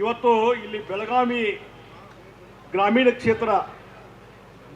ಇವತ್ತು ಇಲ್ಲಿ ಬೆಳಗಾವಿ ಗ್ರಾಮೀಣ ಕ್ಷೇತ್ರ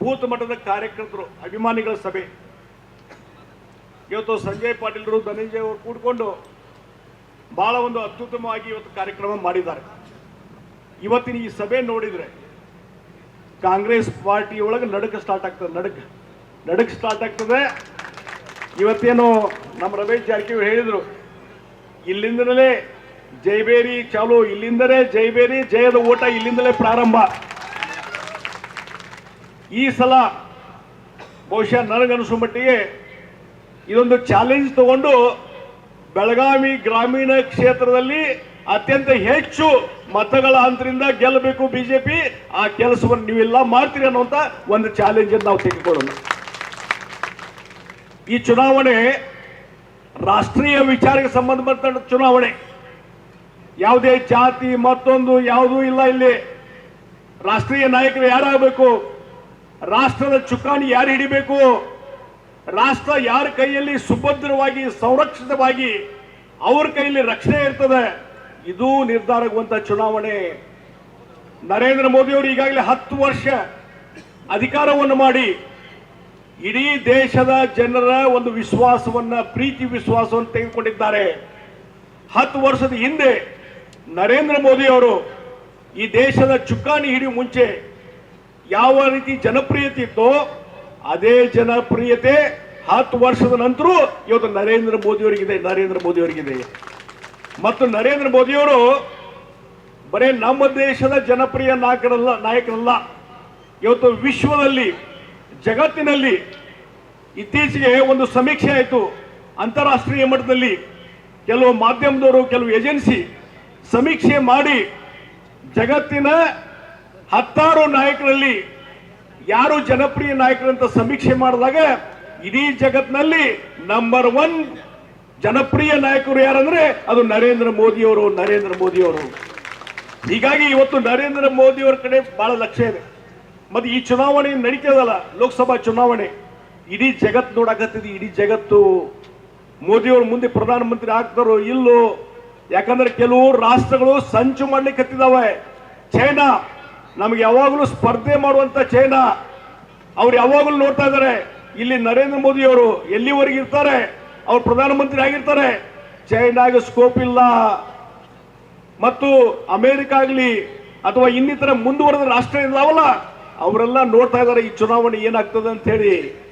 ಬೂತ್ ಮಟ್ಟದ ಕಾರ್ಯಕರ್ತರು, ಅಭಿಮಾನಿಗಳ ಸಭೆ. ಇವತ್ತು ಸಂಜಯ್ ಪಾಟೀಲ್ರು, ಧನಂಜಯ ಅವರು ಕೂಡಿಕೊಂಡು ಬಹಳ ಒಂದು ಅತ್ಯುತ್ತಮವಾಗಿ ಇವತ್ತು ಕಾರ್ಯಕ್ರಮ ಮಾಡಿದ್ದಾರೆ. ಇವತ್ತಿನ ಈ ಸಭೆ ನೋಡಿದ್ರೆ ಕಾಂಗ್ರೆಸ್ ಪಾರ್ಟಿ ಒಳಗೆ ನಡುಕ ಸ್ಟಾರ್ಟ್ ಆಗ್ತದೆ, ನಡುಕ ನಡುಕ ಸ್ಟಾರ್ಟ್ ಆಗ್ತದೆ. ಇವತ್ತೇನು ನಮ್ಮ ರಮೇಶ್ ಜಾರಕಿಹೊಳಿ ಹೇಳಿದರು, ಇಲ್ಲಿಂದಲೇ ಜೈಬೇರಿ ಚಾಲು ಇಲ್ಲಿಂದಲೇ, ಜೈಬೇರಿ ಜಯದ ಓಟ ಇಲ್ಲಿಂದಲೇ ಪ್ರಾರಂಭ. ಈ ಸಲ ಬಹುಶಃ ನನಗನಿಸೋ ಮಟ್ಟಿಗೆ ಇದೊಂದು ಚಾಲೆಂಜ್ ತಗೊಂಡು ಬೆಳಗಾವಿ ಗ್ರಾಮೀಣ ಕ್ಷೇತ್ರದಲ್ಲಿ ಅತ್ಯಂತ ಹೆಚ್ಚು ಮತಗಳ ಅಂತರಿಂದ ಗೆಲ್ಲಬೇಕು ಬಿಜೆಪಿ. ಆ ಕೆಲಸವನ್ನು ನೀವೆಲ್ಲ ಮಾಡ್ತೀರಿ ಅನ್ನುವಂತ ಒಂದು ಚಾಲೆಂಜ್ ನಾವು ತೆಗೆದುಕೊಳ್ಳೋಣ. ಈ ಚುನಾವಣೆ ರಾಷ್ಟ್ರೀಯ ವಿಚಾರಕ್ಕೆ ಸಂಬಂಧಪಟ್ಟ ಚುನಾವಣೆ. ಯಾವುದೇ ಜಾತಿ, ಮತ್ತೊಂದು ಯಾವುದೂ ಇಲ್ಲ ಇಲ್ಲಿ. ರಾಷ್ಟ್ರೀಯ ನಾಯಕರು ಯಾರಾಗಬೇಕು? ರಾಷ್ಟ್ರದ ಚುಕ್ಕಾಣಿ ಯಾರು ಹಿಡಿಬೇಕು? ರಾಷ್ಟ್ರ ಯಾರ ಕೈಯಲ್ಲಿ ಸುಭದ್ರವಾಗಿ, ಸಂರಕ್ಷಿತವಾಗಿ ಅವ್ರ ಕೈಯಲ್ಲಿ ರಕ್ಷಣೆ ಇರ್ತದೆ? ಇದು ನಿರ್ಧಾರಗುವಂತ ಚುನಾವಣೆ. ನರೇಂದ್ರ ಮೋದಿ ಅವರು ಈಗಾಗಲೇ ಹತ್ತು ವರ್ಷ ಅಧಿಕಾರವನ್ನು ಮಾಡಿ ಇಡೀ ದೇಶದ ಜನರ ಒಂದು ವಿಶ್ವಾಸವನ್ನ, ಪ್ರೀತಿ ವಿಶ್ವಾಸವನ್ನು ತೆಗೆದುಕೊಂಡಿದ್ದಾರೆ. ಹತ್ತು ವರ್ಷದ ಹಿಂದೆ ನರೇಂದ್ರ ಮೋದಿ ಅವರು ಈ ದೇಶದ ಚುಕ್ಕಾಣಿ ಹಿಡಿಯುವ ಮುಂಚೆ ಯಾವ ರೀತಿ ಜನಪ್ರಿಯತೆ ಇತ್ತೋ ಅದೇ ಜನಪ್ರಿಯತೆ ಹತ್ತು ವರ್ಷದ ನಂತರ ಇವತ್ತು ನರೇಂದ್ರ ಮೋದಿ ಅವರಿಗಿದೆ ನರೇಂದ್ರ ಮೋದಿ ಅವರಿಗಿದೆ ಮತ್ತು ನರೇಂದ್ರ ಮೋದಿಯವರು ಬರೇ ನಮ್ಮ ದೇಶದ ಜನಪ್ರಿಯ ನಾಯಕರಲ್ಲ ನಾಯಕರಲ್ಲ. ಇವತ್ತು ವಿಶ್ವದಲ್ಲಿ, ಜಗತ್ತಿನಲ್ಲಿ ಇತ್ತೀಚೆಗೆ ಒಂದು ಸಮೀಕ್ಷೆ ಆಯಿತು. ಅಂತಾರಾಷ್ಟ್ರೀಯ ಮಟ್ಟದಲ್ಲಿ ಕೆಲವು ಮಾಧ್ಯಮದವರು, ಕೆಲವು ಏಜೆನ್ಸಿ ಸಮೀಕ್ಷೆ ಮಾಡಿ ಜಗತ್ತಿನ ಹತ್ತಾರು ನಾಯಕರಲ್ಲಿ ಯಾರು ಜನಪ್ರಿಯ ನಾಯಕರಂತ ಸಮೀಕ್ಷೆ ಮಾಡಿದಾಗ ಇಡೀ ಜಗತ್ತಿನಲ್ಲಿ ನಂಬರ್ ಒನ್ ಜನಪ್ರಿಯ ನಾಯಕರು ಯಾರಂದ್ರೆ ಅದು ನರೇಂದ್ರ ಮೋದಿಯವರು ನರೇಂದ್ರ ಮೋದಿಯವರು. ಹೀಗಾಗಿ ಇವತ್ತು ನರೇಂದ್ರ ಮೋದಿಯವರ ಕಡೆ ಬಹಳ ಲಕ್ಷ್ಯ ಇದೆ. ಮತ್ತೆ ಈ ಚುನಾವಣೆ ನಡೀತದಲ್ಲ, ಲೋಕಸಭಾ ಚುನಾವಣೆ. ಇಡೀ ಜಗತ್ತು ನೋಡಕತ್ತಿದೆ, ಇಡೀ ಜಗತ್ತು. ಮೋದಿಯವರು ಮುಂದೆ ಪ್ರಧಾನಮಂತ್ರಿ ಆಗ್ತಾರೋ ಇಲ್ಲೋ ಯಾಕಂದ್ರೆ ಕೆಲವು ರಾಷ್ಟ್ರಗಳು ಸಂಚು ಮಾಡ್ಲಿಕ್ಕೆ ಹತ್ತಿದಾವೆ. ಚೈನಾ, ನಮ್ಗೆ ಯಾವಾಗಲೂ ಸ್ಪರ್ಧೆ ಮಾಡುವಂತ ಚೈನಾ. ಅವ್ರು ಯಾವಾಗಲೂ ನೋಡ್ತಾ ಇದ್ದಾರೆ. ಇಲ್ಲಿ ನರೇಂದ್ರ ಮೋದಿ ಅವರು ಎಲ್ಲಿವರೆಗೆ ಇರ್ತಾರೆ? ಅವ್ರು ಪ್ರಧಾನಮಂತ್ರಿ ಆಗಿರ್ತಾರೆ. ಚೈನಾಗೆ ಸ್ಕೋಪ್ ಇಲ್ಲ. ಮತ್ತು ಅಮೆರಿಕ ಆಗಲಿ ಅಥವಾ ಇನ್ನಿತರ ಮುಂದುವರೆದ ರಾಷ್ಟ್ರ ಇದಾವಲ್ಲ ಅವರೆಲ್ಲ ನೋಡ್ತಾ ಇದ್ದಾರೆ ಈ ಚುನಾವಣೆ ಏನಾಗ್ತದೆ ಅಂತ ಹೇಳಿ.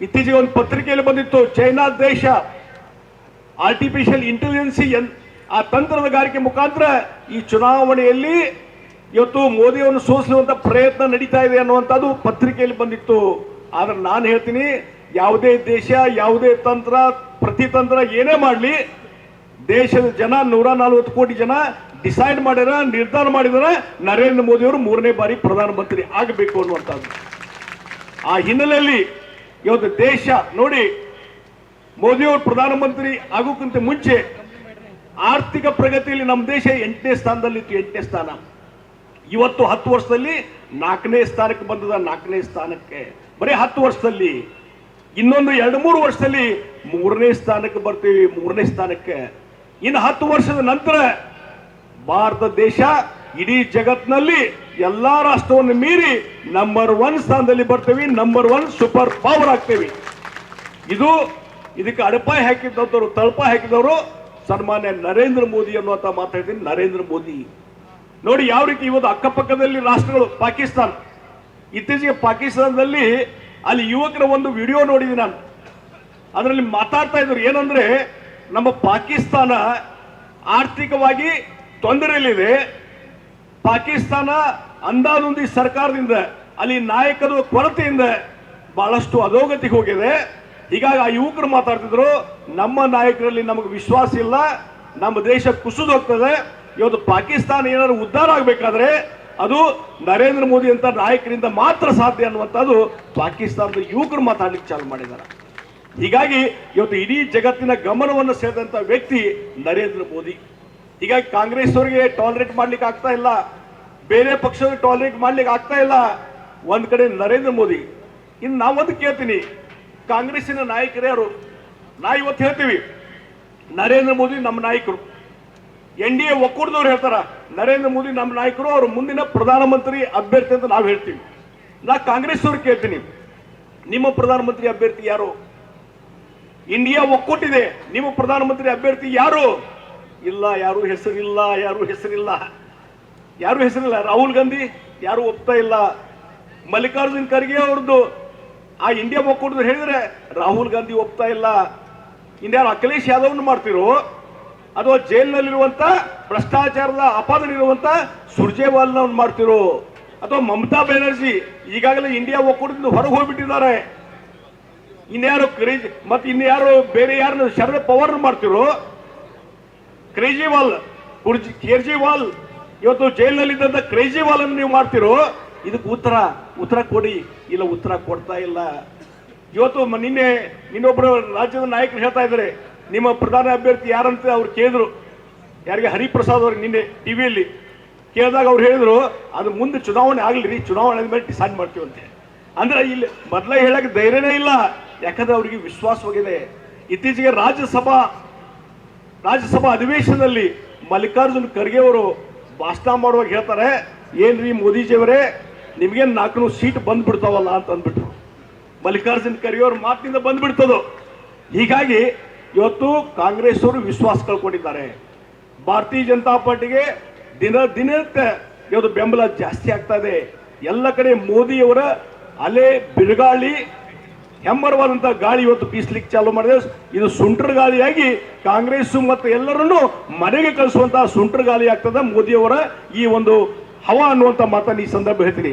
ಇತ್ತೀಚೆಗೆ ಒಂದು ಪತ್ರಿಕೆಯಲ್ಲಿ ಬಂದಿತ್ತು, ಚೈನಾ ದೇಶ ಆರ್ಟಿಫಿಷಿಯಲ್ ಇಂಟೆಲಿಜೆನ್ಸಿ ಆ ತಂತ್ರಗಾರಿಕೆ ಮುಖಾಂತರ ಈ ಚುನಾವಣೆಯಲ್ಲಿ ಇವತ್ತು ಮೋದಿಯನ್ನು ಸೋಲಿಸುವಂತ ಪ್ರಯತ್ನ ನಡೀತಾ ಇದೆ ಅನ್ನುವಂಥದ್ದು ಪತ್ರಿಕೆಯಲ್ಲಿ ಬಂದಿತ್ತು. ಆದ್ರೆ ನಾನು ಹೇಳ್ತೀನಿ, ಯಾವುದೇ ದೇಶ, ಯಾವುದೇ ತಂತ್ರ, ಪ್ರತಿತಂತ್ರ ಏನೇ ಮಾಡಲಿ, ದೇಶದ ಜನ, ನೂರ ನಲವತ್ತು ಕೋಟಿ ಜನ ಡಿಸೈಡ್ ಮಾಡ್ಯಾರ, ನಿರ್ಧಾರ ಮಾಡಿದರೆ, ನರೇಂದ್ರ ಮೋದಿಯವರು ಮೂರನೇ ಬಾರಿ ಪ್ರಧಾನಮಂತ್ರಿ ಆಗಬೇಕು ಅನ್ನುವಂಥದ್ದು. ಆ ಹಿನ್ನೆಲೆಯಲ್ಲಿ ಇವತ್ತು ದೇಶ ನೋಡಿ ಮೋದಿ ಅವರು ಪ್ರಧಾನಮಂತ್ರಿ ಆಗೋಕ್ಕಿಂತ ಮುಂಚೆ ಆರ್ಥಿಕ ಪ್ರಗತಿಯಲ್ಲಿ ನಮ್ಮ ದೇಶ ಎಂಟನೇ ಸ್ಥಾನದಲ್ಲಿತ್ತು, ಎಂಟನೇ ಸ್ಥಾನ. ಇವತ್ತು ಹತ್ತು ವರ್ಷದಲ್ಲಿ ನಾಲ್ಕನೇ ಸ್ಥಾನಕ್ಕೆ ಬಂದದ, ನಾಲ್ಕನೇ ಸ್ಥಾನಕ್ಕೆ. ಬರೀ ಹತ್ತು ವರ್ಷದಲ್ಲಿ. ಇನ್ನೊಂದು ಎರಡು ಮೂರು ವರ್ಷದಲ್ಲಿ ಮೂರನೇ ಸ್ಥಾನಕ್ಕೆ ಬರ್ತೀವಿ, ಮೂರನೇ ಸ್ಥಾನಕ್ಕೆ. ಇನ್ನು ಹತ್ತು ವರ್ಷದ ನಂತರ ಭಾರತ ದೇಶ ಇಡೀ ಜಗತ್ತಿನಲ್ಲಿ ಎಲ್ಲಾ ರಾಷ್ಟ್ರವನ್ನು ಮೀರಿ ನಂಬರ್ ಒನ್ ಸ್ಥಾನದಲ್ಲಿ ಬರ್ತೀವಿ ನಂಬರ್ ಒನ್ ಸೂಪರ್ ಪವರ್ ಆಗ್ತೇವೆ. ಇದು ಇದಕ್ಕೆ ಅಡಪಾಯ ಹಾಕಿದ್ದವರು, ತಳಪ ಹಾಕಿದವರು ಸನ್ಮಾನ್ಯ ನರೇಂದ್ರ ಮೋದಿ ಅನ್ನುವಂತ ಮಾತಾಡ್ತೀನಿ ನರೇಂದ್ರ ಮೋದಿ. ನೋಡಿ ಯಾವ ರೀತಿ ಇವತ್ತು ಅಕ್ಕಪಕ್ಕದಲ್ಲಿ ರಾಷ್ಟ್ರಗಳು, ಪಾಕಿಸ್ತಾನ. ಇತ್ತೀಚೆಗೆ ಪಾಕಿಸ್ತಾನದಲ್ಲಿ ಅಲ್ಲಿ ಯುವಕರ ಒಂದು ವಿಡಿಯೋ ನೋಡಿದ್ದೀನಿ ನಾನು. ಅದರಲ್ಲಿ ಮಾತಾಡ್ತಾ ಇದ್ರು, ಏನಂದ್ರೆ ನಮ್ಮ ಪಾಕಿಸ್ತಾನ ಆರ್ಥಿಕವಾಗಿ ತೊಂದರೆಯಲ್ಲಿದೆ ಪಾಕಿಸ್ತಾನ ಅಂದಾನುಂದಿ ಸರ್ಕಾರದಿಂದ, ಅಲ್ಲಿ ನಾಯಕರ ಕೊರತೆಯಿಂದ ಬಹಳಷ್ಟು ಅಧೋಗತಿಗೆ ಹೋಗಿದೆ. ಹೀಗಾಗಿ ಆ ಯುವಕರು ಮಾತಾಡ್ತಿದ್ರು, ನಮ್ಮ ನಾಯಕರಲ್ಲಿ ನಮಗೆ ವಿಶ್ವಾಸ ಇಲ್ಲ, ನಮ್ಮ ದೇಶ ಕುಸಿದು ಹೋಗ್ತದೆ, ಇವತ್ತು ಪಾಕಿಸ್ತಾನ ಏನಾದ್ರು ಉದ್ಧಾರ ಆಗಬೇಕಾದ್ರೆ ಅದು ನರೇಂದ್ರ ಮೋದಿ ಅಂತ ನಾಯಕರಿಂದ ಮಾತ್ರ ಸಾಧ್ಯ ಅನ್ನುವಂಥದ್ದು ಪಾಕಿಸ್ತಾನದ ಯುವಕರು ಮಾತಾಡ್ಲಿಕ್ಕೆ ಚಾಲು ಮಾಡಿದ್ದಾರೆ. ಹೀಗಾಗಿ ಇವತ್ತು ಇಡೀ ಜಗತ್ತಿನ ಗಮನವನ್ನು ಸೆಳೆದಂತ ವ್ಯಕ್ತಿ ನರೇಂದ್ರ ಮೋದಿ. ಹೀಗಾಗಿ ಕಾಂಗ್ರೆಸ್ ಅವರಿಗೆ ಟಾಲರೇಟ್ ಮಾಡ್ಲಿಕ್ಕೆ ಆಗ್ತಾ ಇಲ್ಲ, ಬೇರೆ ಪಕ್ಷದ ಟಾಲರೇಟ್ ಮಾಡ್ಲಿಕ್ಕೆ ಆಗ್ತಾ ಇಲ್ಲ. ಒಂದ್ ಕಡೆ ನರೇಂದ್ರ ಮೋದಿ. ಇನ್ನು ನಾವೊಂದು ಕೇಳ್ತೀನಿ ಕಾಂಗ್ರೆಸ್ಸಿನ ನಾಯಕರು ಯಾರು ನಾ ಇವತ್ತು ಹೇಳ್ತೀವಿ, ನರೇಂದ್ರ ಮೋದಿ ನಮ್ಮ ನಾಯಕರು. ಎನ್ ಡಿ ಎ ಒಕ್ಕೂಟದವ್ರು ಹೇಳ್ತಾರ, ನರೇಂದ್ರ ಮೋದಿ ನಮ್ಮ ನಾಯಕರು, ಅವರು ಮುಂದಿನ ಪ್ರಧಾನಮಂತ್ರಿ ಅಭ್ಯರ್ಥಿ ಅಂತ ನಾವು ಹೇಳ್ತೀವಿ. ನಾ ಕಾಂಗ್ರೆಸ್ ಕೇಳ್ತೀನಿ, ನಿಮ್ಮ ಪ್ರಧಾನಮಂತ್ರಿ ಅಭ್ಯರ್ಥಿ ಯಾರು? ಇಂಡಿಯಾ ಒಕ್ಕೂಟಿದೆ, ನಿಮ್ಮ ಪ್ರಧಾನಮಂತ್ರಿ ಅಭ್ಯರ್ಥಿ ಯಾರು? ಇಲ್ಲ, ಯಾರು ಹೆಸರಿಲ್ಲ ಯಾರು ಹೆಸರಿಲ್ಲ. ಯಾರು ಹೆಸರಿಲ್ಲ? ರಾಹುಲ್ ಗಾಂಧಿ? ಯಾರು ಒಪ್ತಾ ಇಲ್ಲ? ಮಲ್ಲಿಕಾರ್ಜುನ್ ಖರ್ಗೆ ಅವ್ರದ್ದು ಆ ಇಂಡಿಯಾ ಒಕ್ಕೂಟದ ಹೇಳಿದ್ರೆ, ರಾಹುಲ್ ಗಾಂಧಿ ಒಪ್ತಾ ಇಲ್ಲ? ಇನ್ಯಾರು ಅಖಿಲೇಶ್ ಯಾದವ್ನ ಮಾಡ್ತಿರೋ? ಅಥವಾ ಜೈಲಿನಲ್ಲಿರುವಂತ, ಭ್ರಷ್ಟಾಚಾರದ ಆಪಾದನೆಯಿರುವಂತ ಸುರ್ಜೇವಾಲ್ನ ಮಾಡ್ತಿರೋ? ಅಥವಾ ಮಮತಾ ಬ್ಯಾನರ್ಜಿ ಈಗಾಗಲೇ ಇಂಡಿಯಾ ಒಕ್ಕೂಟದಿಂದ ಹೊರಗೆ ಹೋಗ್ಬಿಟ್ಟಿದ್ದಾರೆ. ಇನ್ಯಾರು ಕ್ರೇಜ್ ಮತ್ತೆ ಇನ್ಯಾರು ಬೇರೆ ಯಾರನ್ನ ಶರದ್ ಪವಾರ್ ಮಾಡ್ತಿರೋ? ಕ್ರೇಜಿವಾಲ್ ಕುರ್ಜಿ ಕೇಜ್ರಿವಾಲ್ ಇವತ್ತು ಜೈಲಿನಲ್ಲಿದ್ದಂತ ಕ್ರೇಜಿವಾಲ್ ಅನ್ನು ನೀವು ಮಾಡ್ತಿರೋ? ಇದಕ್ಕೆ ಉತ್ತರ ಉತ್ತರ ಕೊಡಿ. ಇಲ್ಲ, ಉತ್ತರ ಕೊಡ್ತಾ ಇಲ್ಲ. ಇವತ್ತು ನಿನ್ನೆ, ನಿನ್ನೊಬ್ಬರು ರಾಜ್ಯದ ನಾಯಕರು ಹೇಳ್ತಾ ಇದ್ದಾರೆ. ನಿಮ್ಮ ಪ್ರಧಾನ ಅಭ್ಯರ್ಥಿ ಯಾರಂತ ಅವ್ರು ಕೇಳಿದ್ರು. ಯಾರಿಗೆ ಹರಿಪ್ರಸಾದ್ ಅವ್ರಿಗೆ ನಿನ್ನೆ ಟಿವಿಯಲ್ಲಿ ಕೇಳಿದಾಗ ಅವ್ರು ಹೇಳಿದ್ರು, ಅದು ಮುಂದೆ ಚುನಾವಣೆ ಆಗಲಿ ರೀ, ಚುನಾವಣೆ ಆದ್ಮೇಲೆ ಡಿಸೈಡ್ ಮಾಡ್ತೀವಂತೆ ಅಂದ್ರೆ ಇಲ್ಲಿ ಮೊದಲೇ ಹೇಳಕ್ಕೆ ಧೈರ್ಯನೇ ಇಲ್ಲ. ಯಾಕಂದ್ರೆ ಅವರಿಗೆ ವಿಶ್ವಾಸವಾಗಿದೆ ಇತ್ತೀಚೆಗೆ ರಾಜ್ಯಸಭಾ ರಾಜ್ಯಸಭಾ ಅಧಿವೇಶನದಲ್ಲಿ ಮಲ್ಲಿಕಾರ್ಜುನ್ ಖರ್ಗೆ ಅವರು ಭಾಷಣ ಮಾಡುವಾಗ ಹೇಳ್ತಾರೆ, ಏನ್ರಿ ಮೋದಿಜಿಯವರೇ ನಿಮ್ಗೆ ನಾಲ್ಕು ಸೀಟ್ ಬಂದ್ಬಿಡ್ತಾವಲ್ಲ ಅಂತ ಅಂದ್ಬಿಟ್ರು. ಮಲ್ಲಿಕಾರ್ಜುನ್ ಖರ್ಗೆಯವ್ರ ಮಾತಿನಿಂದ ಬಂದ್ಬಿಡ್ತದು. ಹೀಗಾಗಿ ಇವತ್ತು ಕಾಂಗ್ರೆಸ್ ಅವರು ವಿಶ್ವಾಸ ಕಳ್ಕೊಂಡಿದ್ದಾರೆ. ಭಾರತೀಯ ಜನತಾ ಪಾರ್ಟಿಗೆ ದಿನ ದಿನಕ್ಕೆ ಇವತ್ತು ಬೆಂಬಲ ಜಾಸ್ತಿ ಆಗ್ತಾ ಇದೆ. ಎಲ್ಲ ಕಡೆ ಮೋದಿಯವರ ಅಲೆ ಬಿರುಗಾಳಿ ಹೆಮ್ಮರವಾದಂಥ ಗಾಳಿ ಇವತ್ತು ಬೀಸ್ಲಿಕ್ಕೆ ಚಾಲು ಮಾಡಿದೆ. ಇದು ಸುಂಟರ್ ಗಾಳಿಯಾಗಿ ಕಾಂಗ್ರೆಸ್ ಮತ್ತು ಎಲ್ಲರನ್ನೂ ಮನೆಗೆ ಕಳಿಸುವಂತಹ ಸುಂಟರ್ ಗಾಳಿ ಆಗ್ತದೆ ಮೋದಿಯವರ ಈ ಒಂದು ಹವಾ ಅನ್ನುವಂತ ಮಾತನ್ನು ಈ ಸಂದರ್ಭ ಹೇಳ್ತೀನಿ.